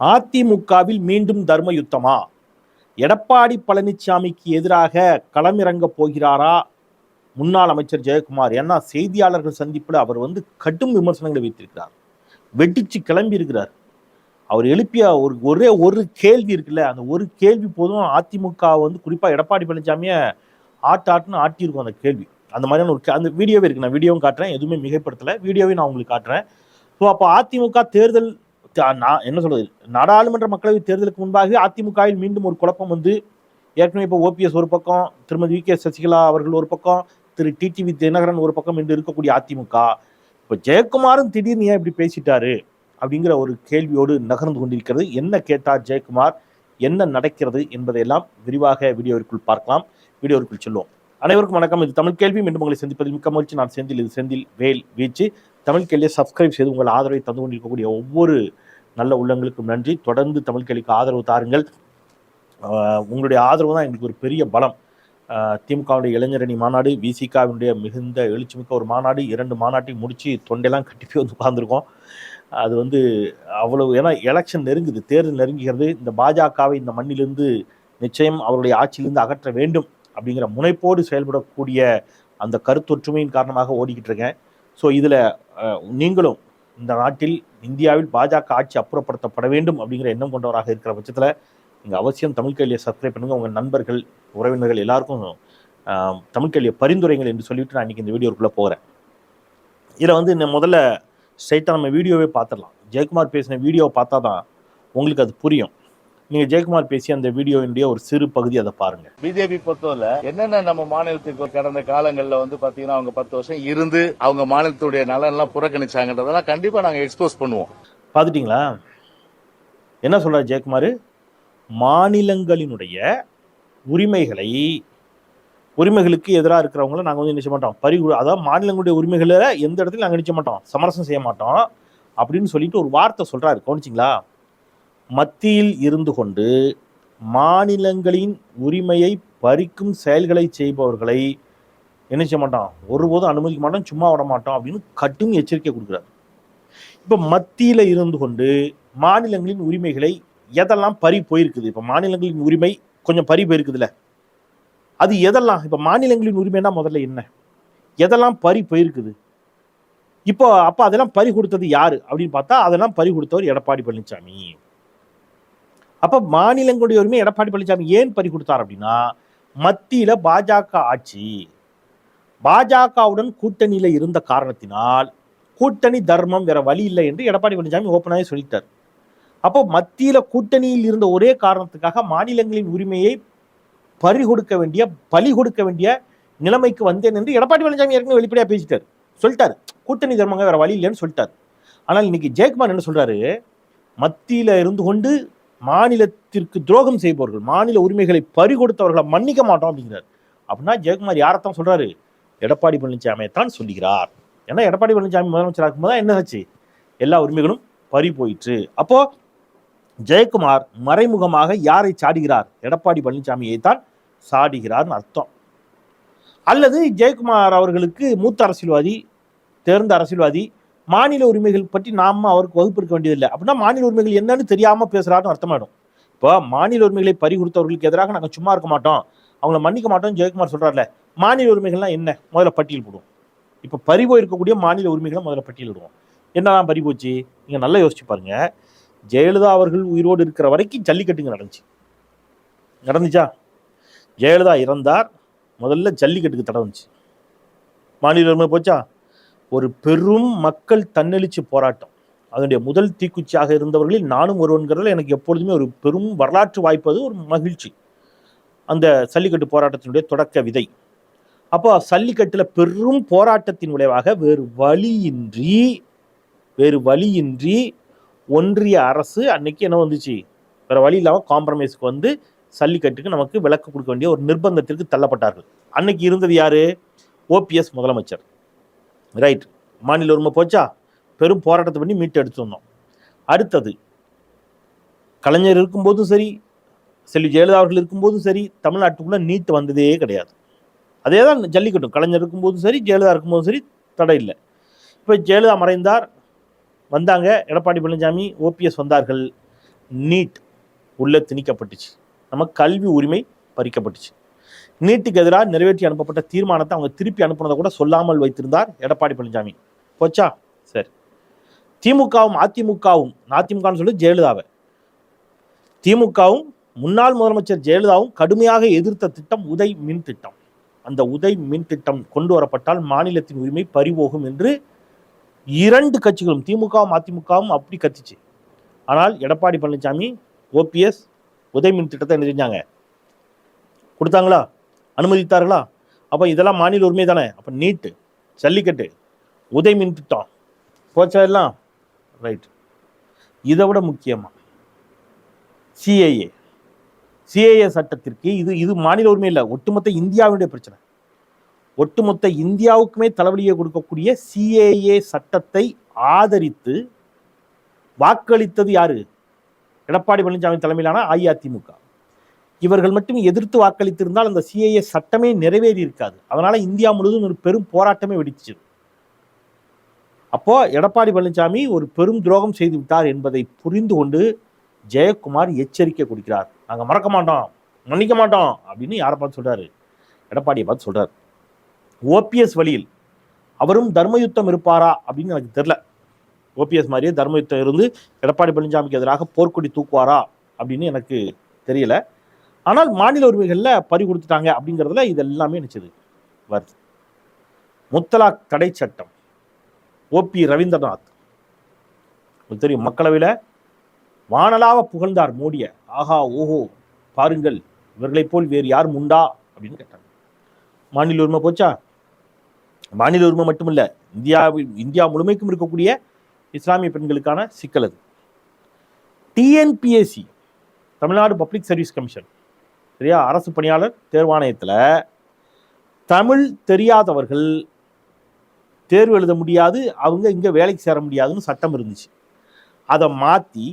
அதிமுகவில் மீண்டும் தர்ம யுத்தமா எடப்பாடி பழனிசாமிக்கு எதிராக களமிறங்க போகிறாரா? முன்னாள் அமைச்சர் ஜெயக்குமார் ஏன்னா செய்தியாளர்கள் சந்திப்பில் அவர் வந்து கடும் விமர்சனங்களை வைத்திருக்கிறார். வெட்டிச்சு கிளம்பி இருக்கிறார். அவர் எழுப்பிய ஒரு ஒரே ஒரு கேள்வி இருக்குல்ல அந்த ஒரு கேள்வி போதும் அதிமுக வந்து குறிப்பாக எடப்பாடி பழனிசாமியை ஆட்டு ஆட்டுன்னு ஆட்டியிருக்கும் அந்த கேள்வி. அந்த மாதிரியான ஒரு அந்த வீடியோவே இருக்கு. நான் வீடியோவும் காட்டுறேன். எதுவுமே மிகைப்படுத்தலை. வீடியோவே நான் உங்களுக்கு காட்டுறேன். ஸோ அப்போ அதிமுக தேர்தல் என்ன சொல்றது? நாடாளுமன்ற மக்களவை தேர்தலுக்கு முன்பாக அதிமுகவில் மீண்டும் ஒரு குழப்பம் வந்து ஏற்கனவே இப்போ ஓபிஎஸ் ஒரு பக்கம் திருமதி வி கே சசிகலா அவர்கள் ஒரு பக்கம் திரு டிடிவி தினகரன் ஒரு பக்கம் என்று இருக்கக்கூடிய அதிமுக. இப்போ ஜெயக்குமாரும் திடீர்னு ஏன் இப்படி பேசிட்டாரு? அப்படிங்கிற ஒரு கேள்வியோடு நகர்ந்து கொண்டிருக்கிறது. என்ன கேட்டார் ஜெயக்குமார்? என்ன நடக்கிறது என்பதையெல்லாம் விரிவாக வீடியோவிற்குள் பார்க்கலாம். வீடியோவிற்குள் செல்வோம். அனைவருக்கும் வணக்கம். இது தமிழ் கேள்வி. மீண்டும் உங்களை சந்திப்பதில் மிக்க மகிழ்ச்சி. நான் செந்தில். இது செந்தில் வேல் வீச்சு. தமிழ் கேள்வியை சப்ஸ்கிரைப் செய்து உங்கள் ஆதரவை தந்து கொண்டிருக்கக்கூடிய ஒவ்வொரு நல்ல உள்ளங்களுக்கும் நன்றி. தொடர்ந்து தமிழ் கேளிக்கு ஆதரவு தாருங்கள். உங்களுடைய ஆதரவு தான் எங்களுக்கு ஒரு பெரிய பலம். திமுகவுடைய இளைஞரணி மாநாடு விசிகாவினுடைய மிகுந்த எழுச்சிமிக்க ஒரு மாநாடு இரண்டு மாநாட்டையும் முடித்து தொண்டையெல்லாம் கட்டி போய் வந்து உட்காந்துருக்கோம் அது வந்து அவ்வளவு ஏன்னா எலெக்ஷன் நெருங்குது தேர்தல் நெருங்குகிறது. இந்த பாஜகவை இந்த மண்ணிலிருந்து நிச்சயம் அவருடைய ஆட்சியிலிருந்து அகற்ற வேண்டும் அப்படிங்கிற முனைப்போடு செயல்படக்கூடிய அந்த கருத்தொற்றுமையின் காரணமாக ஓடிக்கிட்டு இருக்கேன். ஸோ இதில் நீங்களும் இந்த நாட்டில் இந்தியாவில் பாஜக ஆட்சி அப்புறப்படுத்தப்பட வேண்டும் அப்படிங்கிற எண்ணம் கொண்டவராக இருக்கிற பட்சத்தில் நீங்கள் அவசியம் தமிழ் கேள்வியை சப்ஸ்கிரைப் பண்ணுங்கள் உங்கள் நண்பர்கள் உறவினர்கள் எல்லாருக்கும் தமிழ் கேள்வியை பரிந்துரைங்கள் என்று சொல்லிட்டு நான் இன்றைக்கி இந்த வீடியோக்குள்ளே போகிறேன் இதில் வந்து இந்த முதல்ல ஸ்ட்ரைட்டாக நம்ம வீடியோவே பார்த்துடலாம். ஜெயக்குமார் பேசின வீடியோவை பார்த்தா தான் உங்களுக்கு அது புரியும். நீங்கள் ஜெயக்குமார் பேசிய அந்த வீடியோவினுடைய ஒரு சிறு பகுதி அதை பாருங்கள் பிஜேபி பொறுத்தவரை என்னென்ன நம்ம மாநிலத்துக்கு கடந்த காலங்கள்ல வந்து பாத்தீங்கன்னா அவங்க பத்து வருஷம் இருந்து அவங்க மாநிலத்துடைய நலன் எல்லாம் புறக்கணிச்சாங்கன்றதெல்லாம் கண்டிப்பா நாங்க எக்ஸ்போஸ் பண்ணுவோம். பார்த்துட்டிங்களா? என்ன சொல்றார் ஜெயக்குமார்? மாநிலங்களினுடைய உரிமைகளை உரிமைகளுக்கு எதிராக இருக்கிறவங்கள நாங்கள் வந்து நினைச்ச மாட்டோம். பறி அதாவது மாநிலங்களுடைய உரிமைகளை எந்த இடத்துல நாங்கள் நினைச்ச மாட்டோம். சமரசம் செய்ய மாட்டோம். அப்படின்னு சொல்லிட்டு ஒரு வார்த்தை சொல்றாரு. கவனிச்சிங்களா? மத்தியில் இருந்து கொண்டு மாநிலங்களின் உரிமையை பறிக்கும் செயல்களை செய்பவர்களை என்ன செய்ய மாட்டான்? ஒருபோதும் அனுமதிக்க மாட்டோம் சும்மா விட மாட்டோம் அப்படின்னு கட்டும் எச்சரிக்கை கொடுக்குறாரு. இப்போ மத்தியில் இருந்து கொண்டு மாநிலங்களின் உரிமைகளை எதெல்லாம் பறி போயிருக்குது? இப்போ மாநிலங்களின் உரிமை கொஞ்சம் பறி போயிருக்குதுல்ல. அது எதெல்லாம்? இப்போ மாநிலங்களின் உரிமைனா முதல்ல என்ன? எதெல்லாம் பறி போயிருக்குது? இப்போ அப்போ அதெல்லாம் பறி கொடுத்தது யாரு? அப்படின்னு பார்த்தா அதெல்லாம் பறி கொடுத்தவர் எடப்பாடி பழனிசாமி. அப்போ மாநிலங்களுடைய உரிமை எடப்பாடி பழனிசாமி ஏன் பறி கொடுத்தார் அப்படின்னா மத்தியில் பாஜக ஆட்சி பாஜகவுடன் கூட்டணியில் இருந்த காரணத்தினால் கூட்டணி தர்மம் வேற வழி இல்லை என்று எடப்பாடி பழனிசாமி ஓப்பனாகவே சொல்லிட்டார். அப்போ மத்தியில் கூட்டணியில் இருந்த ஒரே காரணத்துக்காக மாநிலங்களின் உரிமையை பறி கொடுக்க வேண்டிய பலி கொடுக்க வேண்டிய நிலைமைக்கு வந்தேன் என்று எடப்பாடி பழனிசாமி ஏற்கனவே வெளிப்படையாக பேசிட்டார். சொல்லிட்டார். கூட்டணி தர்மங்க வேற வழி இல்லைன்னு சொல்லிட்டார். ஆனால் இன்னைக்கு ஜெயக்குமார் என்ன சொல்றாரு? மத்தியில இருந்து கொண்டு மாநிலத்திற்கு துரோகம் செய்பவர்கள் மாநில உரிமைகளை பறிகொடுத்தவர்களை மன்னிக்க மாட்டோம் அப்படிங்கிறார். அப்படின்னா ஜெயக்குமார் யாரைத்தான் சொல்றாரு? எடப்பாடி பழனிசாமியை தான் சொல்லுகிறார். ஏன்னா எடப்பாடி பழனிசாமி முதலமைச்சராக இருக்கும்போது என்ன ஆச்சு எல்லா உரிமைகளும் பறி போயிற்று. அப்போ ஜெயக்குமார் மறைமுகமாக யாரை சாடுகிறார்? எடப்பாடி பழனிசாமியை தான் சாடுகிறார்னு அர்த்தம். அல்லது ஜெயக்குமார் அவர்களுக்கு மூத்த அரசியல்வாதி தேர்ந்த அரசியல்வாதி மாநில உரிமைகள் பற்றி நாம அவருக்கு வகுப்பிருக்க வேண்டியதில்லை. அப்படின்னா மாநில உரிமைகள் என்னன்னு தெரியாம பேசுறாருன்னு அர்த்தமாயிடும். இப்போ மாநில உரிமைகளை பறிகொடுத்தவர்களுக்கு எதிராக நாங்கள் சும்மா இருக்க மாட்டோம். அவங்கள மன்னிக்க மாட்டோம் ஜெயக்குமார் சொல்றாருல மாநில உரிமைகள்லாம் என்ன? முதல்ல பட்டியல் போடுவோம். இப்போ பறி இருக்கக்கூடிய மாநில உரிமைகளை முதல்ல பட்டியலிடுவோம் என்னதான் பறி போச்சு? நீங்க நல்லா யோசிச்சு பாருங்க. ஜெயலலிதா அவர்கள் உயிரோடு இருக்கிற வரைக்கும் ஜல்லிக்கட்டுங்க நடந்துச்சு. நடந்துச்சா? ஜெயலலிதா இறந்தார். முதல்ல ஜல்லிக்கட்டுக்கு தடை வந்துச்சு. மாநில உரிமை போச்சா? ஒரு பெரும் மக்கள் தன்னெழுச்சி போராட்டம். அதனுடைய முதல் தீக்குச்சியாக இருந்தவர்களில் நானும் ஒருவன்கிறதுல எனக்கு எப்பொழுதுமே ஒரு பெரும் வரலாற்று வாய்ப்பு அது ஒரு மகிழ்ச்சி. அந்த சல்லிக்கட்டு போராட்டத்தினுடைய தொடக்க விதை. அப்போ சல்லிக்கட்டில் பெரும் போராட்டத்தின் விளைவாக வேறு வழியின்றி வேறு வழியின்றி ஒன்றிய அரசு அன்னைக்கு என்ன வந்துச்சு? வேறு வழி இல்லாமல் காம்ப்ரமைஸ்க்கு வந்து சல்லிக்கட்டுக்கு நமக்கு விளக்கு கொடுக்க வேண்டிய ஒரு நிர்பந்தத்திற்கு தள்ளப்பட்டார்கள். அன்னைக்கு இருந்தது யாரு? ஓபிஎஸ் முதலமைச்சர். ரைட் மாநில உரிமை போச்சா? பெரும் போராட்டத்தை பண்ணி மீட்டு எடுத்து வந்தோம். அடுத்தது கலைஞர் இருக்கும்போதும் சரி செல்வி ஜெயலலிதா அவர்கள் இருக்கும்போதும் சரி தமிழ்நாட்டுக்குள்ளே நீட் வந்ததே கிடையாது. அதே தான் ஜல்லிக்கட்டும். கலைஞர் இருக்கும்போதும் சரி ஜெயலலிதா இருக்கும்போதும் சரி தடை இல்லை. இப்போ ஜெயலலிதா மறைந்தார் வந்தாங்க எடப்பாடி பழனிசாமி ஓபிஎஸ் வந்தார்கள். நீட் உள்ளே திணிக்கப்பட்டுச்சு. நம்ம கல்வி உரிமை பறிக்கப்பட்டுச்சு. நீட்டுக்கு எதிராக நிறைவேற்றி அனுப்பப்பட்ட தீர்மானத்தை அவங்க திருப்பி அனுப்புனதை கூட சொல்லாமல் வைத்திருந்தார் எடப்பாடி பழனிசாமி. போச்சா? சரி. திமுகவும் அதிமுகவும் அதிமுகன்னு சொல்லி ஜெயலலிதாவை. திமுகவும் முன்னாள் முதலமைச்சர் ஜெயலலிதாவும் கடுமையாக எதிர்த்த திட்டம் உதய் மின் திட்டம். அந்த உதய் மின் திட்டம் கொண்டு வரப்பட்டால் மாநிலத்தின் உரிமை பறிபோகும் என்று இரண்டு கட்சிகளும் திமுகவும் அதிமுகவும் அப்படி கத்திச்சு. ஆனால் எடப்பாடி பழனிசாமி ஓபிஎஸ் உதய் மின் திட்டத்தை என்ன செஞ்சாங்க? கொடுத்தாங்களா? அனுமதித்தார்களா? அப்போ இதெல்லாம் மாநில உரிமை தானே. அப்போ நீட்டு ஜல்லிக்கட்டு உதய் மின் திட்டம். போச்சா எல்லாம்? ரைட் இதை விட முக்கியமாக சிஏஏ சிஏஏ சட்டத்திற்கு இது இது மாநில உரிமை இல்லை ஒட்டுமொத்த இந்தியாவுடைய பிரச்சனை. ஒட்டுமொத்த இந்தியாவுக்குமே தலைவலியை கொடுக்கக்கூடிய சிஏஏ சட்டத்தை ஆதரித்து வாக்களித்தது யாரு? எடப்பாடி பழனிசாமி தலைமையிலான அஇஅதிமுக. இவர்கள் மட்டும் எதிர்த்து வாக்களித்திருந்தால் அந்த சிஏஏ சட்டமே நிறைவேறி இருக்காது. அதனால இந்தியா முழுவதும் ஒரு பெரும் போராட்டமே வெடிச்சு அப்போ எடப்பாடி பழனிசாமி ஒரு பெரும் துரோகம் செய்து விட்டார் என்பதை புரிந்து கொண்டு ஜெயக்குமார் எச்சரிக்கை கொடுக்கிறார். நாங்கள் மறக்க மாட்டோம் மன்னிக்க மாட்டோம் அப்படின்னு யாரை பார்த்து சொல்றாரு? எடப்பாடியை பார்த்து சொல்றாரு. ஓபிஎஸ் வழியில் அவரும் தர்மயுத்தம் இருப்பாரா அப்படின்னு எனக்கு தெரியல. ஓபிஎஸ் மாதிரியே தர்மயுத்தம் இருந்து எடப்பாடி பழனிசாமிக்கு எதிராக போர்க்கொடி தூக்குவாரா அப்படின்னு எனக்கு தெரியல. ஆனால் மாநில உரிமைகளில் பறி கொடுத்துட்டாங்க அப்படிங்கிறதுல இது எல்லாமே நினைச்சது வருது. முத்தலாக் தடை சட்டம். ஓபி ரவீந்திரநாத். தெரியும் மக்களவையில் வானலாக புகழ்ந்தார் மோடிய. ஆஹா ஓஹோ பாருங்கள் இவர்களைப் போல் வேறு யாரும் உண்டா? அப்படின்னு கேட்டாங்க. மாநில உரிமை போச்சா? மாநில உரிமை மட்டுமல்ல இந்தியாவில் இந்தியா முழுமைக்கும் இருக்கக்கூடிய இஸ்லாமிய பெண்களுக்கான சிக்கல் அது. TNPSC Tamil Nadu public service commission சரியா? அரசு பணியாளர் தேர்வாணையத்தில் தமிழ் தெரியாதவர்கள் தேர்வு எழுத முடியாது அவங்க இங்கே வேலைக்கு சேர முடியாதுன்னு சட்டம் இருந்துச்சு. அதை மாற்றி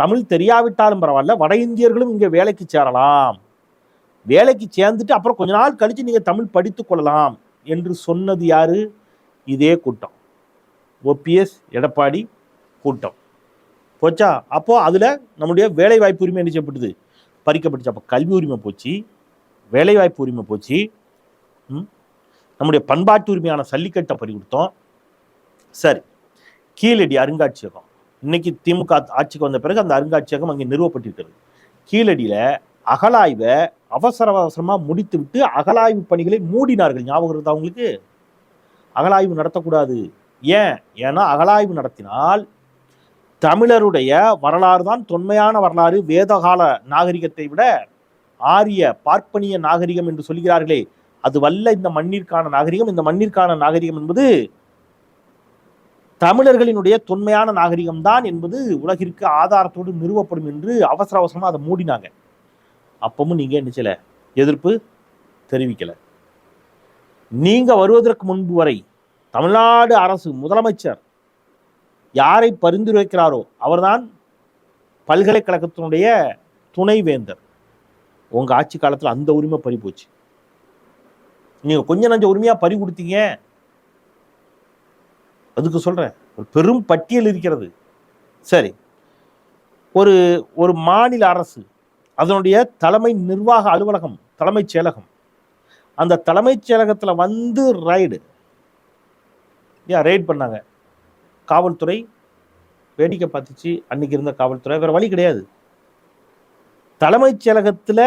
தமிழ் தெரியாவிட்டாலும் பரவாயில்ல வட இந்தியர்களும் இங்கே வேலைக்கு சேரலாம். வேலைக்கு சேர்ந்துட்டு அப்புறம் கொஞ்ச நாள் கழித்து நீங்கள் தமிழ் படித்து கொள்ளலாம் என்று சொன்னது யார்? இதே கூட்டம். ஓபிஎஸ் எடப்பாடி கூட்டம். போச்சா? அப்போது அதில் நம்முடைய வேலை வாய்ப்பு உரிமை என்ன செய்யப்பட்டது? பறிக்கப்பட்டுச்சு. அப்போ கல்வி உரிமை போச்சு வேலைவாய்ப்பு உரிமை போச்சு. ம்? நம்முடைய பண்பாட்டு உரிமையான சல்லிக்கட்டை பறி கொடுத்தோம். சரி. கீழடி அருங்காட்சியகம். இன்னைக்கு திமுக ஆட்சிக்கு வந்த பிறகு அந்த அருங்காட்சியகம் அங்கே நிறுவப்பட்டிருக்கிறது. கீழடியில் அகலாய்வை அவசர அவசரமாக முடித்து விட்டு அகலாய்வு பணிகளை மூடினார்கள். ஞாபகம் இருந்தா அவங்களுக்கு அகலாய்வு நடத்தக்கூடாது. ஏன்? ஏன்னா அகலாய்வு நடத்தினால் தமிழருடைய வரலாறு தான் தொன்மையான வரலாறு. வேதகால நாகரிகத்தை விட ஆரிய பார்ப்பனிய நாகரிகம் என்று சொல்கிறார்களே அது வல்ல இந்த மண்ணிற்கான நாகரிகம். இந்த மண்ணிற்கான நாகரிகம் என்பது தமிழர்களினுடைய தொன்மையான நாகரிகம் தான் என்பது உலகிற்கு ஆதாரத்தோடு நிறுவப்படும் என்று அவசர அவசரமாக அதை மூடினாங்க. அப்பவும் நீங்க என்ன செய்யல? எதிர்ப்பு தெரிவிக்கல. நீங்க வருவதற்கு முன்பு வரை தமிழ்நாடு அரசு முதலமைச்சர் யாரை பரிந்துரைக்கிறாரோ அவர்தான் பல்கலைக்கழகத்தினுடைய துணைவேந்தர். உங்கள் ஆட்சி காலத்தில் அந்த உரிமை பறி போச்சு. நீங்கள் கொஞ்சம் நஞ்ச உரிமையாக பறி கொடுத்தீங்க. அதுக்கு சொல்கிறேன் ஒரு பெரும் பட்டியல் இருக்கிறது. சரி ஒரு ஒரு மாநில அரசு அதனுடைய தலைமை நிர்வாக அலுவலகம் தலைமைச் செயலகம் அந்த தலைமைச் செயலகத்தில் வந்து ரைடு ஏன் ரைட் பண்ணாங்க? காவல்துறை வேடிக்கை பார்த்துச்சு. அன்னைக்கு இருந்த காவல்துறை. வேற வழி கிடையாது. தலைமைச் செயலகத்தில்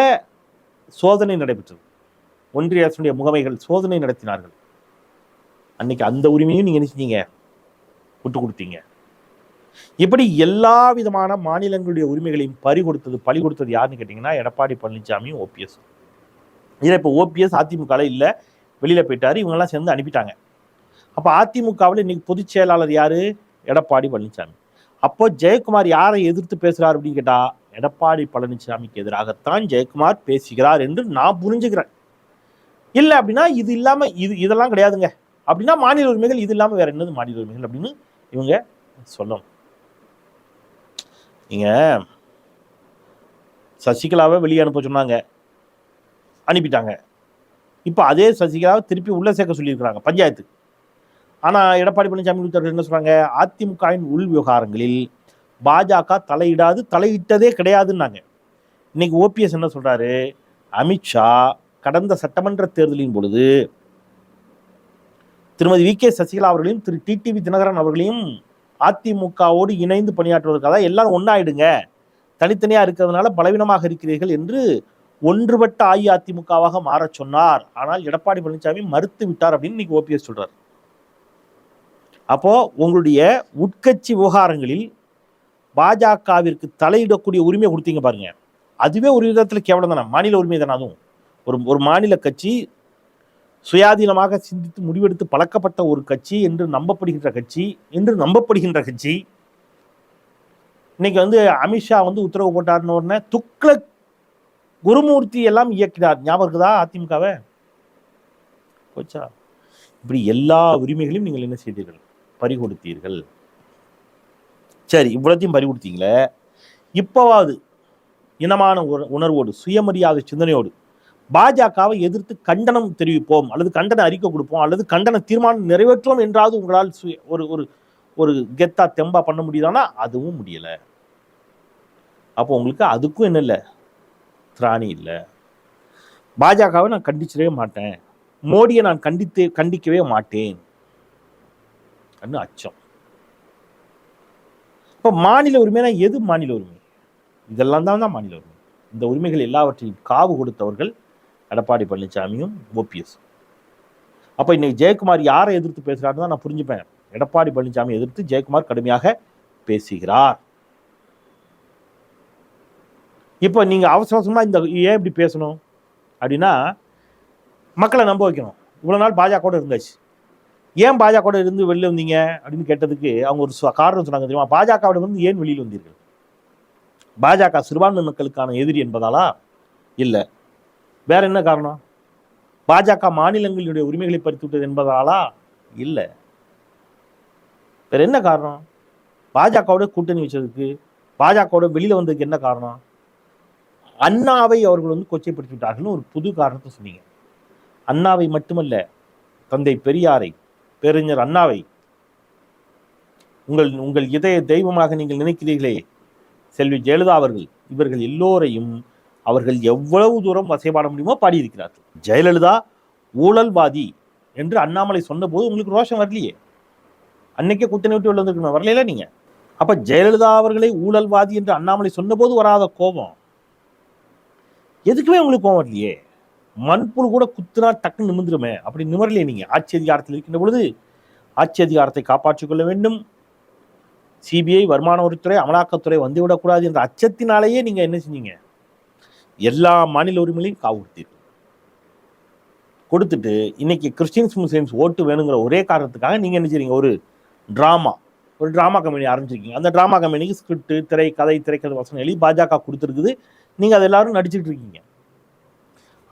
சோதனை நடைபெற்றது. ஒன்றிய அரசுடைய முகமைகள் சோதனை நடத்தினார்கள். அன்னைக்கு அந்த உரிமையும் நீங்க என்ன செஞ்சீங்க? விட்டு கொடுத்தீங்க. இப்படி எல்லா விதமான மாநிலங்களுடைய உரிமைகளையும் பறி கொடுத்தது பழி கொடுத்தது யாருன்னு கேட்டிங்கன்னா எடப்பாடி பழனிசாமியும் ஓபிஎஸ் இதில் இப்போ ஓபிஎஸ் அதிமுக இல்லை வெளியில் போயிட்டாரு. இவங்கெல்லாம் சேர்ந்து அனுப்பிட்டாங்க. அப்போ அதிமுகவில் இன்னைக்கு பொதுச் செயலாளர் யாரு? எடப்பாடி பழனிசாமி அப்போ ஜெயக்குமார் யாரை எதிர்த்து பேசுகிறார் அப்படின்னு கேட்டா எடப்பாடி பழனிசாமிக்கு எதிராகத்தான் ஜெயக்குமார் பேசுகிறார் என்று நான் புரிஞ்சுக்கிறேன். இல்லை அப்படின்னா இது இல்லாமல் இது இதெல்லாம் கிடையாதுங்க. அப்படின்னா மாநில உரிமைகள் இது இல்லாமல் வேற என்னது மாநில உரிமைகள் அப்படின்னு இவங்க சொல்லணும். நீங்க சசிகலாவை வெளியே அனுப்ப சொன்னாங்க. அனுப்பிட்டாங்க. இப்போ அதே சசிகலாவை திருப்பி உள்ளே சேர்க்க சொல்லியிருக்கிறாங்க பஞ்சாயத்து. ஆனால் எடப்பாடி பழனிசாமி உள்ளிட்டவர்கள் என்ன சொல்கிறாங்க அதிமுகவின் உள் விவகாரங்களில் பாஜக தலையிடாது தலையிட்டதே கிடையாதுன்னாங்க. இன்னைக்கு ஓபிஎஸ் என்ன சொல்கிறாரு அமித்ஷா கடந்த சட்டமன்ற தேர்தலின் பொழுது திருமதி வி கே சசிகலா அவர்களையும் திரு டிடிவி தினகரன் அவர்களையும் அதிமுகவோடு இணைந்து பணியாற்றுவதற்காக எல்லாரும் ஒன்றாயிடுங்க தனித்தனியாக இருக்கிறதுனால பலவீனமாக இருக்கிறீர்கள் என்று ஒன்றுபட்ட அஇஅதிமுகவாக மாறச் சொன்னார். ஆனால் எடப்பாடி பழனிசாமி மறுத்து விட்டார் அப்படின்னு இன்னைக்கு ஓபிஎஸ் சொல்கிறார் அப்போது உங்களுடைய உட்கட்சி விவகாரங்களில் பாஜகவிற்கு தலையிடக்கூடிய உரிமை கொடுத்தீங்க பாருங்க. அதுவே ஒரு விதத்தில் கேவலம் தானே. மாநில உரிமை தானே அதுவும். ஒரு ஒரு மாநில கட்சி சுயாதீனமாக சிந்தித்து முடிவெடுத்து பழக்கப்பட்ட ஒரு கட்சி என்று நம்பப்படுகின்ற கட்சி என்று நம்பப்படுகின்ற கட்சி இன்னைக்கு வந்து அமித்ஷா வந்து உத்தரவு போட்டார்னு உடனே துக்ளக் குருமூர்த்தி எல்லாம் இயக்கினார். ஞாபகம் இருக்குதா அதிமுகவை? போச்சா? இப்படி எல்லா உரிமைகளையும் நீங்கள் என்ன செய்தீர்கள்? பறிகொடுத்தீர்கள். சரி இவ்வளோத்தையும் பறி கொடுத்தீங்களே இப்போவாவது இனமான உண- உணர்வோடு சுயமரியாதை சிந்தனையோடு பாஜகவை எதிர்த்து கண்டனம் தெரிவிப்போம் அல்லது கண்டன அறிக்கை கொடுப்போம் அல்லது கண்டன தீர்மானம் நிறைவேற்றோம் என்றாவது உங்களால் சுய ஒரு ஒரு ஒரு கெத்தா தெம்பா பண்ண முடியுதானா? அதுவும் முடியலை. அப்போ உங்களுக்கு அதுக்கும் என்ன இல்லை? திராணி இல்லை. பாஜகவை நான் கண்டிச்சிடவே மாட்டேன். மோடியை நான் கண்டித்து கண்டிக்கவே மாட்டேன். அன்னு அச்சம். இப்போ மாநில உரிமைனா எது மாநில உரிமை? இதெல்லாம் தான் தான் மாநில உரிமை. இந்த உரிமைகள் எல்லாவற்றையும் காவு கொடுத்தவர்கள் எடப்பாடி பழனிசாமியும் ஓபிஎஸ் அப்போ இன்னைக்கு ஜெயக்குமார் யாரை எதிர்த்து பேசுகிறாருன்னு தான் நான் புரிஞ்சுப்பேன். எடப்பாடி பழனிசாமி எதிர்த்து ஜெயக்குமார் கடுமையாக பேசுகிறார். இப்போ நீங்கள் அவசர அவசரமாக இந்த ஏன் இப்படி பேசணும்? அப்படின்னா மக்களை நம்ப வைக்கணும். இவ்வளோ நாள் பாஜக கூட இருந்தாச்சு. ஏன் பாஜகவோட இருந்து வெளியில் வந்தீங்க அப்படின்னு கேட்டதுக்கு அவங்க ஒரு காரணம் சொன்னாங்க தெரியுமா? பாஜகவோட இருந்து ஏன் வெளியில் வந்தீர்கள்? பாஜக சிறுபான்மை மக்களுக்கான எதிரி என்பதாலா? இல்லை. வேற என்ன காரணம்? பாஜக மாநிலங்களுடைய உரிமைகளை பறித்து விட்டது என்பதாலா? இல்லை. வேற என்ன காரணம்? பாஜகவோட கூட்டணி வச்சதுக்கு பாஜகவோட வெளியில் வந்ததுக்கு என்ன காரணம்? அண்ணாவை அவர்கள் வந்து கொச்சைப்படுத்தி விட்டார்கள்னு ஒரு புது காரணத்தை சொன்னீங்க. அண்ணாவை மட்டுமல்ல தந்தை பெரியாரை பேரறிஞர் அண்ணாவை உங்கள் உங்கள் இதய தெய்வமாக நீங்கள் நினைக்கிறீர்களே? செல்வி ஜெயலலிதா அவர்கள் இவர்கள் எல்லோரையும் அவர்கள் எவ்வளவு தூரம் வசைபாட முடியுமோ பாடியிருக்கிறார்கள். ஜெயலலிதா ஊழல்வாதி என்று அண்ணாமலை சொன்னபோது உங்களுக்கு ரோஷம் வரலையே? அன்னைக்கே குத்தனை விட்டு வெளில வரலையில நீங்க? அப்ப ஜெயலலிதா அவர்களை ஊழல்வாதி என்று அண்ணாமலை சொன்னபோது வராத கோபம். எதுக்குமே உங்களுக்கு கோபம் வரலையே? மண்புழு கூட குத்துனா டக்குன்னு நிமிந்துருமே அப்படி நிமரலையே நீங்கள் ஆட்சி அதிகாரத்தில் இருக்கின்ற பொழுது ஆட்சி அதிகாரத்தை காப்பாற்றிக் கொள்ள வேண்டும். சிபிஐ வருமான வரித்துறை அமலாக்கத்துறை வந்துவிடக்கூடாது என்ற அச்சத்தினாலேயே நீங்கள் என்ன செஞ்சீங்க? எல்லா மாநில உரிமைகளையும் காவு கொடுத்தீர்கள் கொடுத்துட்டு இன்னைக்கு கிறிஸ்டின்ஸ் முஸ்லீம்ஸ் ஓட்டு வேணுங்கிற ஒரே காரணத்துக்காக நீங்கள் என்ன செய்றீங்க? ஒரு ட்ராமா ஒரு ட்ராமா கம்பெனி ஆரம்பிச்சிருக்கீங்க. அந்த ட்ராமா கம்பெனிக்கு ஸ்கிரிப்ட் திரை கதை திரைக்கதை வசனம் எழுதி பாஜக கொடுத்துருக்குது. நீங்கள் அது எல்லாரும் நடிச்சிட்டு இருக்கீங்க.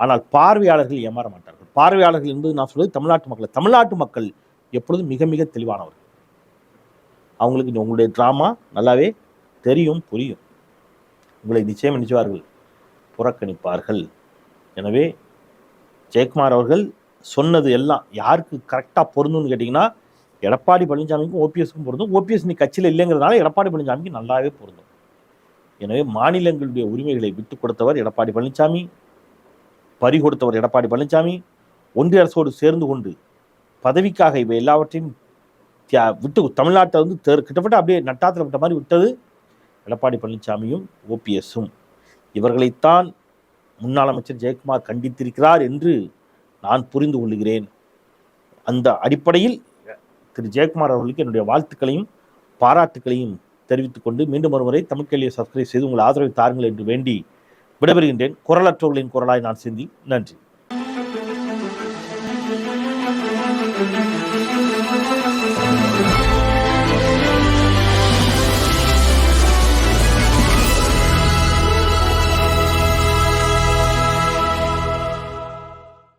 ஆனால் பார்வையாளர்கள் ஏமாற மாட்டார்கள். பார்வையாளர்கள் என்பது நான் சொல்வது தமிழ்நாட்டு மக்கள் தமிழ்நாட்டு மக்கள் எப்பொழுதும் மிக மிக தெளிவானவர்கள். அவங்களுக்கு உங்களுடைய ட்ராமா நல்லாவே தெரியும் புரியும். உங்களை நிச்சயம் நினைச்சுவார்கள். புறக்கணிப்பார்கள். எனவே ஜெயக்குமார் அவர்கள் சொன்னது எல்லாம் யாருக்கு கரெக்டாக பொருந்தும்னு கேட்டிங்கன்னா எடப்பாடி பழனிசாமிக்கும் ஓபிஎஸ்க்கும் பொருந்தும். ஓபிஎஸ் நீ கட்சியில் இல்லைங்கிறதுனால எடப்பாடி பழனிசாமிக்கு நல்லாவே பொருந்தும். எனவே மாநிலங்களுடைய உரிமைகளை விட்டுக் கொடுத்தவர் எடப்பாடி பழனிசாமி. பறி கொடுத்தவர் எடப்பாடி பழனிசாமி ஒன்றிய அரசோடு சேர்ந்து கொண்டு பதவிக்காக இவை எல்லாவற்றையும் தியா- விட்டு தமிழ்நாட்டை வந்து தெரு- கிட்டத்தட்ட அப்படியே நட்டாத்தில் விட்ட மாதிரி விட்டது எடப்பாடி பழனிசாமியும் ஓபிஎஸ்ஸும் இவர்களைத்தான் முன்னாள் அமைச்சர் ஜெயக்குமார் கண்டித்திருக்கிறார் என்று நான் புரிந்து கொள்கிறேன் அந்த அடிப்படையில் திரு ஜெயக்குமார் அவர்களுக்கு என்னுடைய வாழ்த்துக்களையும் பாராட்டுக்களையும் தெரிவித்துக்கொண்டு மீண்டும் ஒருமுறை தமிழ் கேள்வியை சப்ஸ்கிரைப் செய்து உங்கள் ஆதரவை தாருங்கள் என்று வேண்டி விடைபெறுகின்றேன். குரலற்றவர்களின் குரலாய் நான் சிந்தி. நன்றி.